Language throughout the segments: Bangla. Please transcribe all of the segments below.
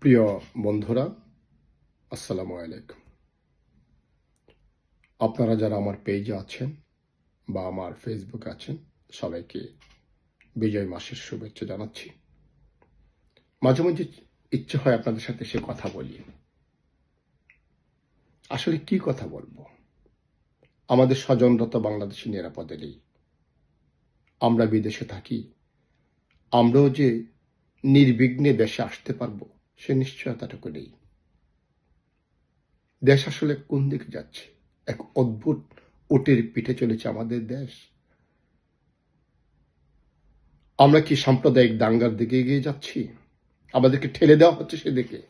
প্রিয় বন্ধুরা, আসসালামু আলাইকুম। আপনারা যারা আমার পেজে আছেন বা আমার ফেসবুক আছেন, সবাইকে বিজয় মাসের শুভেচ্ছা জানাচ্ছি। মাঝে মাঝে ইচ্ছে হয় আপনাদের সাথে সে কথা বলি। আসলে কি কথা বলব? আমাদের স্বজনরা তো বাংলাদেশে নিরাপদে নেই। আমরা বিদেশে থাকি। আমরাও যে নির্বিঘ্নে দেশে আসতে পারব সে নিশ্চয়তাটুকু নেই। দেশ আসলে কোন দিকে যাচ্ছে? এক অদ্ভুত ওটের পিঠে চলেছে আমাদের দেশ। আমরা কি সাম্প্রদায়িক দাঙ্গার দিকে এগিয়ে যাচ্ছি? আমাদেরকে ঠেলে দেওয়া হচ্ছে সেদিকে।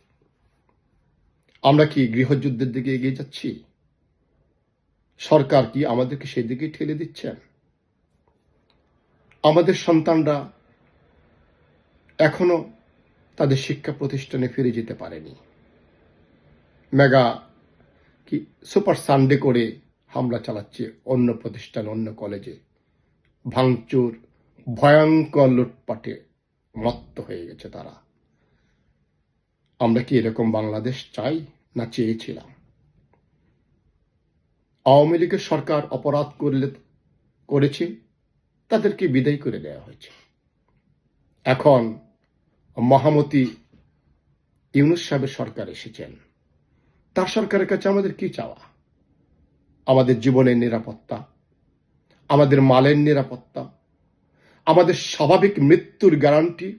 আমরা কি গৃহযুদ্ধের দিকে এগিয়ে যাচ্ছি? সরকার কি আমাদেরকে সেদিকে ঠেলে দিচ্ছেন আমাদের সন্তানরা এখনও তাদের শিক্ষা প্রতিষ্ঠানে ফিরে যেতে পারেনি। মেগা কি সুপার সানডে করে হামলা চালাচ্ছে অন্য প্রতিষ্ঠান, অন্য কলেজে। ভাঙচুর, ভয়ঙ্কর লুটপাটে মত্ত হয়ে গেছে তারা। আমরা কি এরকম বাংলাদেশ চাই না চেয়েছিলাম? আওয়ামী লীগের সরকার অপরাধ করলে, করেছে, তাদেরকে বিদায় করে দেওয়া হয়েছে। এখন মহামতি ইউনুস সাহেবের সরকার এসেছেন। তার সরকারের কাছে আমাদের কি চাওয়া? আমাদের জীবনের নিরাপত্তা, আমাদের মালের নিরাপত্তা, আমাদের স্বাভাবিক মৃত্যুর গ্যারান্টি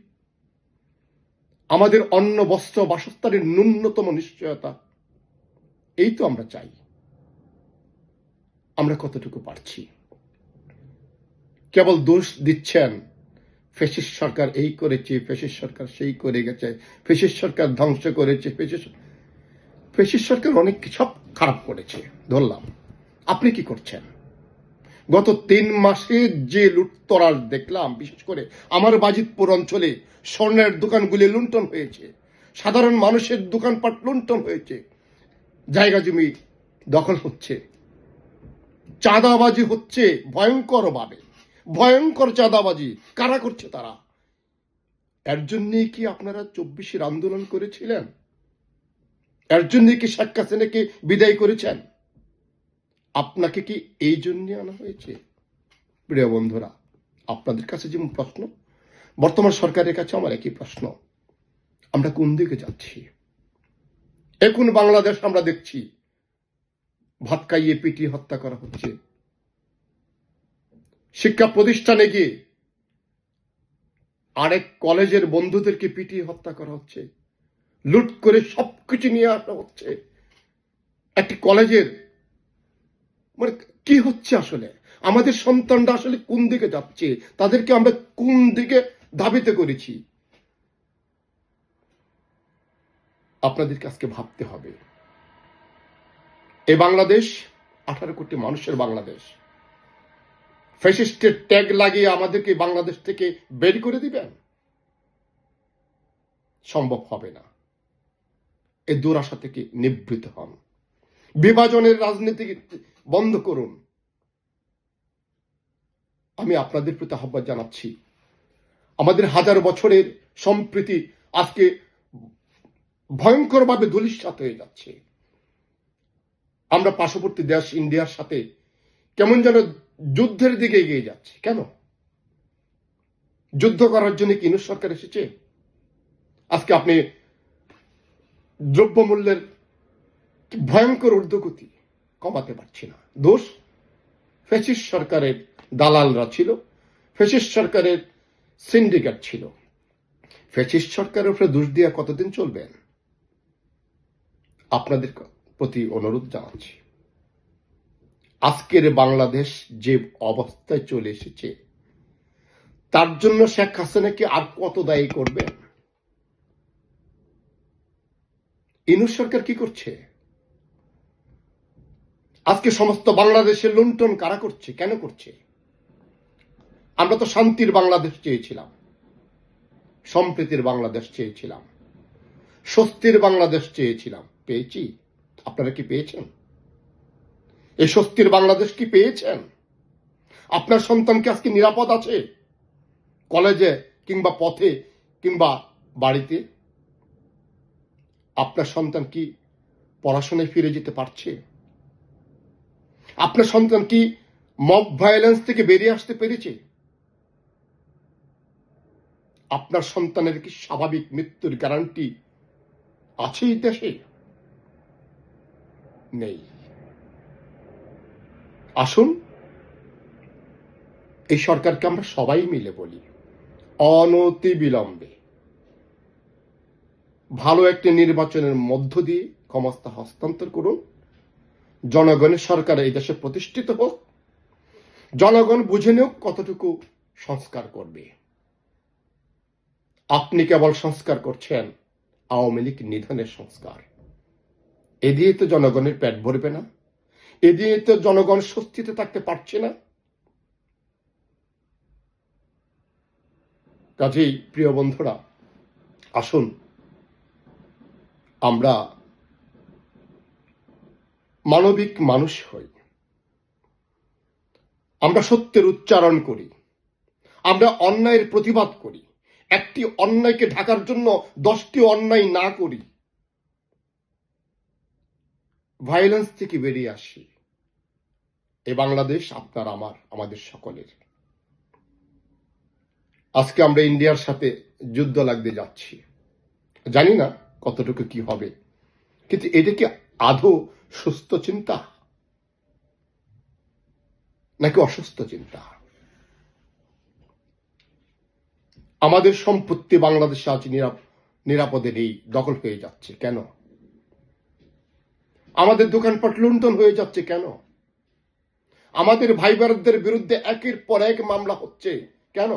আমাদের অন্ন, বস্ত্র, বাসস্থানের ন্যূনতম নিশ্চয়তা, এই তো আমরা চাই। আমরা কতটুকু পারছি? কেবল দোষ দিচ্ছেন ফেসিস সরকার এই করেছে, ফেসিস সরকার সেই করে গেছে, ফেসিস সরকার ধ্বংস করেছে, ফেসিস ফেসিস সরকার অনেক সব খারাপ করেছে, ধরলাম। আপনি কি করছেন? গত তিন মাসে যে লুটতরাজ দেখলাম, বিশেষ করে আমার বাজিতপুর অঞ্চলে স্বর্ণের দোকানগুলি লুণ্ঠন হয়েছে, সাধারণ মানুষের দোকানপাট লুণ্ঠন হয়েছে, জায়গা জমি দখল হচ্ছে, চাঁদাবাজি হচ্ছে ভয়ঙ্করভাবে। ভয়ঙ্কর চাঁদাবাজি। কারা করছে তারা? এর জন্যই কি আপনারা চব্বিশের আন্দোলন করেছিলেন? এর জন্যে কি শেখ হাসিনাকে বিদায় করেছেন? আপনাকে কি এই জন্যে আনা হয়েছে? প্রিয় বন্ধুরা, আপনাদের কাছে যেমন প্রশ্ন, বর্তমান সরকারের কাছে আমার একই প্রশ্ন। আমরা কোন দিকে যাচ্ছি? এখন বাংলাদেশ আমরা দেখছি, ভাত খাইয়ে পিটিয়ে হত্যা করা হচ্ছে। শিক্ষা প্রতিষ্ঠানে গিয়ে আরেক কলেজের বন্ধুদেরকে পিটিয়ে হত্যা করা হচ্ছে, লুট করে সবকিছু নিয়ে আসা হচ্ছে। একটি কলেজের মানে কি হচ্ছে আসলে? আমাদের সন্তানরা আসলে কোন দিকে যাচ্ছে? তাদেরকে আমরা কোন দিকে ধাবিত করেছি? আপনাদেরকে আজকে ভাবতে হবে। এ বাংলাদেশ, আঠারো কোটি মানুষের বাংলাদেশ। ফ্যাসিস্টের ট্যাগ লাগিয়ে আমাদেরকে বাংলাদেশ থেকে বের করে দিবেন? সম্ভব হবে না। এ দুরাশা থেকে নিবৃত হন। বিভাজনের রাজনীতি বন্ধ করুন। আমি আপনাদের প্রতি আহ্বান জানাচ্ছি। আমাদের হাজার বছরের সম্প্রীতি আজকে ভয়ঙ্করভাবে ধূলিসাৎ হয়ে যাচ্ছে। আমরা পার্শ্ববর্তী দেশ ইন্ডিয়ার সাথে কেমন যেন যুদ্ধের দিকে এগিয়ে যাচ্ছে। কেন? যুদ্ধ করার জন্য কি ইউনুস সরকার এসেছে? আজকে আপনি দ্রব্যমূল্যের ভয়ঙ্কর ঊর্ধ্বগতি কমাতে পারছি না। দোষ? ফেসিস সরকারের দালালরা ছিল। ফেসিস সরকারের সিন্ডিকেট ছিল। ফেসিস সরকারের উপরে দোষ দিয়ে কতদিন চলবেন? আপনাদের প্রতি অনুরোধ জানাচ্ছি। আজকের বাংলাদেশ যে অবস্থায় চলে এসেছে, তার জন্য শেখ হাসিনাকে আর কত দায়ী করবেন ইনুস সরকার কি করছে? আজকে সমস্ত বাংলাদেশের লুণ্ঠন কারা করছে, কেন করছে? আমরা তো শান্তির বাংলাদেশ চেয়েছিলাম, সম্প্রীতির বাংলাদেশ চেয়েছিলাম, স্বস্তির বাংলাদেশ চেয়েছিলাম। পেয়েছি। আপনারা কি পেয়েছেন? এই স্বস্তির বাংলাদেশ কি পেয়েছেন? আপনার সন্তান কি আজকে নিরাপদ আছে? কলেজে কিংবা পথে কিংবা বাড়িতে? আপনার সন্তান কি পড়াশোনায় ফিরে যেতে পারছে? আপনার সন্তান কি মব ভায়োলেন্স থেকে বেরিয়ে আসতে পেরেছে? আপনার সন্তানের কি স্বাভাবিক মৃত্যুর গ্যারান্টি আছে দেশে? নেই। আসুন, এই সরকারকে আমরা সবাই মিলে বলি অনতি বিলম্বে ভালো একটি নির্বাচনের মধ্য দিয়ে ক্ষমতা হস্তান্তর করুন। জনগণের সরকার এই দেশে প্রতিষ্ঠিত হোক, জনগণ বুঝে নেও কতটুকু সংস্কার করবে। আপনি কেবল সংস্কার করছেন, আওয়ামী লীগ নিধনের সংস্কার। এ দিয়ে তো জনগণের পেট ভরবে না। এ দিয়ে তো জনগণ স্বস্তিতে থাকতে পারছে না। কাজেই, প্রিয় বন্ধুরা, আসুন, আমরা মানবিক মানুষ হই। আমরা সত্যের উচ্চারণ করি। আমরা অন্যায়ের প্রতিবাদ করি। একটি অন্যায়কে ঢাকার জন্য দশটি অন্যায় না করি। ভায়োলেন্স থেকে বেরিয়ে আসি। এ বাংলাদেশ আপনার, আমার, আমাদের সকলের। আজকে আমরা ইন্ডিয়ার সাথে যুদ্ধ লাগতে যাচ্ছি। জানি না কতটুকু কি হবে। কিন্তু এটা কি আদৌ সুস্থ চিন্তা? নাকি অসুস্থ চিন্তা? আমাদের সম্পত্তি বাংলাদেশে আজ নিরাপ- নিরাপদে নেই, দখল হয়ে যাচ্ছে। কেন? আমাদের দোকানপাট লুণ্ঠন হয়ে যাচ্ছে কেন? আমাদের ভাই বিরুদ্ধে একের পর এক মামলা হচ্ছে কেন?